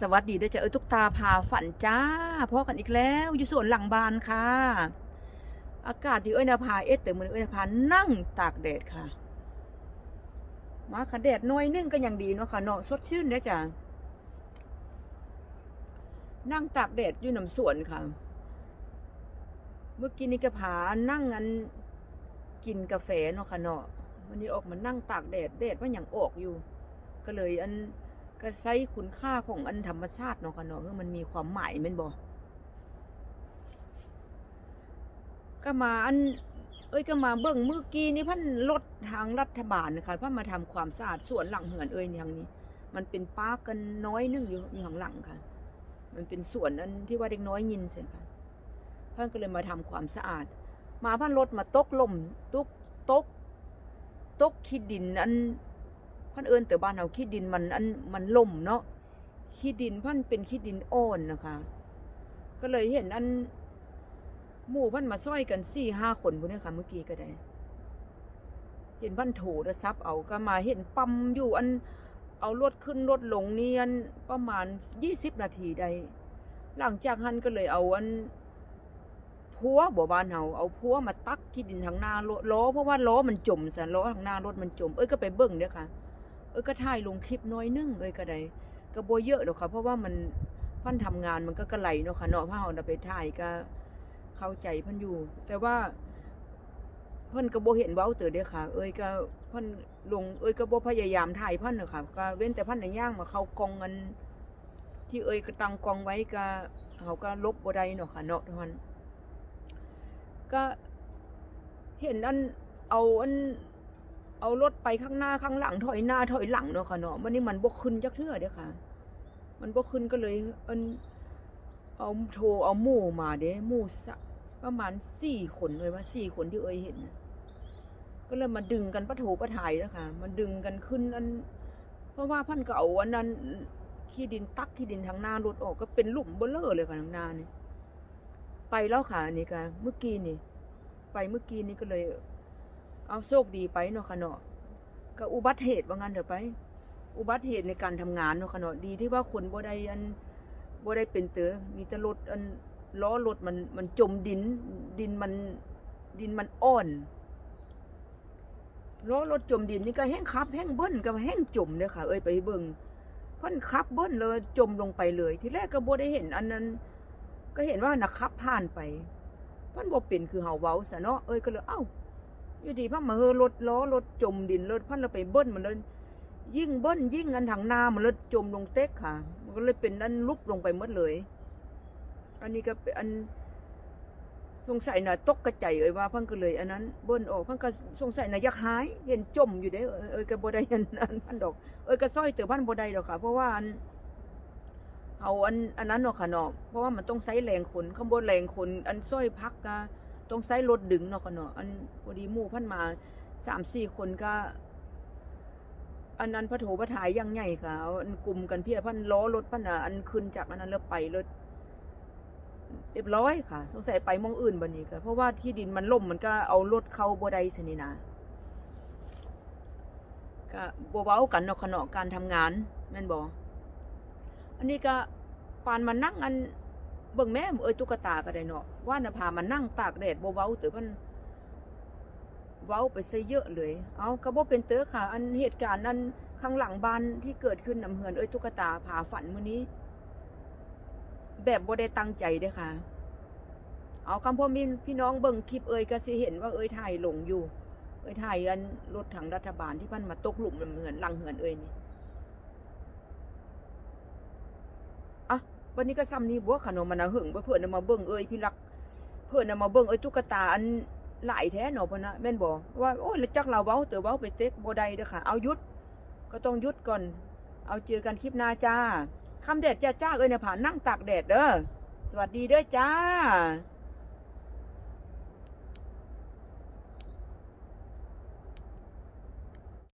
สวัสดีด้อจ้าเอ้ยทุกตาพาฝันจ้าพอกันอีกแล้วอยู่สวนหลังบ้านค่ะ อากาศดีเอ้ยนาพาเอ็ดแต่มือเอ้ยนาพานั่งตากแดดค่ะ มาค่ะแดดหน้อยนึงก็ยังดีเนาะค่ะเนาะสดชื่นเด้จ้านั่งตากแดดอยู่น้ำสวนค่ะ เมื่อกี้นี้ก็พานั่งอันกินกาแฟเนาะค่ะเนาะวันนี้ออกมานั่งตากแดดแดดว่าอย่างออกอยู่ ก็เลยอัน ก็ใช้คุณค่าของอันธรรมชาติเนาะค่ะเนาะคือมันมีความหมายม่นบ่ก็มาอัน เอ้ยก็มาเบิ่งเมื่อกี้นี่พันรถทางรัฐบาลนะคะพันมาทำความสะอาดสวนหลังเหือนเอ้ยนี่ทางนี้ มันเป็นป้ากันน้อยนึงอยู่อยู่ข้างหลังค่ะ มันเป็นสวนอันที่ว่าเด็กน้อยยินใช่ค่ะพิ่นก็เลยมาทำความสะอาด มาพันรถมาตกลมตกตกตกขี้ดินอัน พันเอิญแต่บ้านเราขี้ดินมันอันมันล่มเนาะขี้ดินพันเป็นขี้ดินอ่อนนะคะ ก็เลยเห็นอันหมู่พันมาซ้อยกันสี่ห้าคนพวกนี้ค่ะเมื่อกี้ก็ได้ เห็นพันโถระซับเอาก็มาเห็นปั๊มอยู่อันเอารถขึ้นรถลงเนียนประมาณยี่สิบนาทีได้ หลังจากนั้นก็เลยเอาอันพัวบ่บ้านเฮาเอาพัวมาตักขี้ดินทางหน้าล้อเพราะว่าล้อมันจมซะล้อทางหน้ารถมันจม เอ้ยก็ไปเบิ่งเด้อค่ะ เอ้ยก็ถ่ายลงคลิปน้อยนึงเอ้ยก็ได้ก็บ่เยอะหรอกค่ะ เพราะว่ามันพันทำงานมันก็กระไหลเนาะค่ะเนาะพาเฮาน่ะไปถ่ายก็เข้าใจพิ่นอยู่ แต่ว่าเพิ่นก็บ่เห็นเว้าเตอเด้อค่ะ เอ้ยก็เพิ่นลงเอ้ยก็บ่พยายามถ่ายเพิ่นน่ะค่ะก็เว้นแต่เพิ่นน่ะย่างมาเข้ากองกันที่เอ้ยก็ตั้งกองไว้ก็เฮาก็ลบบ่ได้เนาะค่ะเนาะทุกคนก็เห็นอันเอาอัน เอารถไปข้างหน้าข้างหลังถอยหน้าถอยหลังเนาะค่ะเนาะมันนี่มันบ่ขึ้นจักเทื่อเด้อค่ะ มันบ่ขึ้นก็เลยเอันเอาโทรเอาหมู่มาเด้หมู่สะประมาณสี่คนเลยว่าสี่คนที่เอ้ยเห็นนะก็เลยมาดึงกันปะโถปะถ่ายแล้วค่ะมาดึงกันขึ้นอัน เพราะว่าพันก็เอาอันนั้นขี้ดินตักขี้ดินทางหน้ารถออกก็เป็นหลุมเบ้อเลอเลยค่ะทางหน้านี่ไปแล้วค่ะอันนี่ก็เมื่อกี้นี่ ไปเมื่อกี้นี่ก็เลย เอาโชคดีไปเนาะค่ะเนาะก็อุบัติเหตุว่างั้นเถอะไป อุบัติเหตุในการทำงานเนาะค่ะเนาะดีที่ว่าคนบ่ได้อันบ่ได้เป็นเตอมีแต่รถอันล้อรถมันมันจมดิน ดินมันดินมันอ่อนล้อรถจมดินนี่ก็แห้งคับแห้งเบิ้นก็แห้งจมเลยค่ะ เอ้ยไปเบิ่งเพิ่นขับเบิ้นเลยจมลงไปเลย ที่แรกก็บ่ได้เห็นอันนั้น ก็เห็นว่านักขับผ่านไปเพิ่นบ่เป็นคือเฮาเว้าซะเนาะเอ้ยก็เลยเอ้า อยู่ดีพันมาเฮอรถล้อรถจมดินรถพันเราไปเบิ้ลมันเลยยิ่งเบิ้ลยิ่งอันทางน้ามันเลยจมลงเต็กค่ะ มันก็เลยเป็นอันลุกลงไปหมดเลย อันนี้ก็เป็นอันสงสัยน่ะตกกระใจเอ่ยว่าพันก็เลยอันนั้นเบิ้ลออกพันก็สงสัยน่ะยักหายเห็นจมอยู่เด้เอ้ยเอ้ยก็บ่ได้อันอันพันดอกเอ้ยก็ซ้อยเตือพันบ่ได้ดอกค่ะ เพราะว่าอันเอาอันอันนั้นเนาะค่ะเนาะเพราะว่ามันต้องใช้แรงคนข้างบนแรงคนอันซ้อยพักก็ ต้องใช้รถดึงเนาะค่ะเนาะอันพอดีหมู่พันมาสามสี่คนก็ อันนั้นพระโถพระถ่ายยังใหญ่ค่ะเอาอันกลุ่มกันเพียพันล้อรถพันอะอันขึ้นจากอันนั้นแล้วไปรถเรียบร้อยค่ะสงสัยไปมองอื่นบันนี้ค่ะเพราะว่าที่ดินมันล่มมันก็เอารถเข้าบ่ได้สินี่นะก็บ่เว้ากันเนาะค่ะเนาะการทำงานแม่นบ่อันนี้ก็ปานมานั่งอัน เบิ่งแม่เอ้ยตุ๊กตาก็ได้เนาะว่าน่ะพามานั่งตากแดดบ่เว้าเตอเพิ่นเว้าไปซะเยอะเลย เอาก็บ่เป็นเตอค่ะ อันเหตุการณ์นั้นข้างหลังบ้านที่เกิดขึ้นนำเฮือนเอ้ยตุ๊กตาพาฝันมื้อนี้ แบบบ่ได้ตั้งใจเด้ค่ะ เอาคำพ่อมีพี่น้องเบิ่งคลิปเอ้ยก็สิเห็นว่าเอ้ยถ่ายลงอยู่ เอ้ยถ่ายอันรถถังรัฐบาลที่เพิ่นมาตกหลุมนำเฮือนหลังเฮือนเอ้ยนี่ วันนี้ก็ซ้ำนี่บัวขนมมันหึงเพื่อนน่ะมาเบิ่งเอ้ยพี่รัก เพื่อนน่ะมาเบิ่งเอ้ยตุ๊กตาอันหลายแท้หนอพนะแม่นบอกว่าโอ้ยแล้วจักเราเว้าเต๋อเว้าไปเต็กบ่ได้เด้อค่ะ เอายุดก็ต้องยุดก่อน เอาเจอกันคลิปหน้าจ้าคำแดดจ้าจ้าเอ้ยน่ะผ่านนั่งตากแดดเด้อสวัสดีเด้อจ้า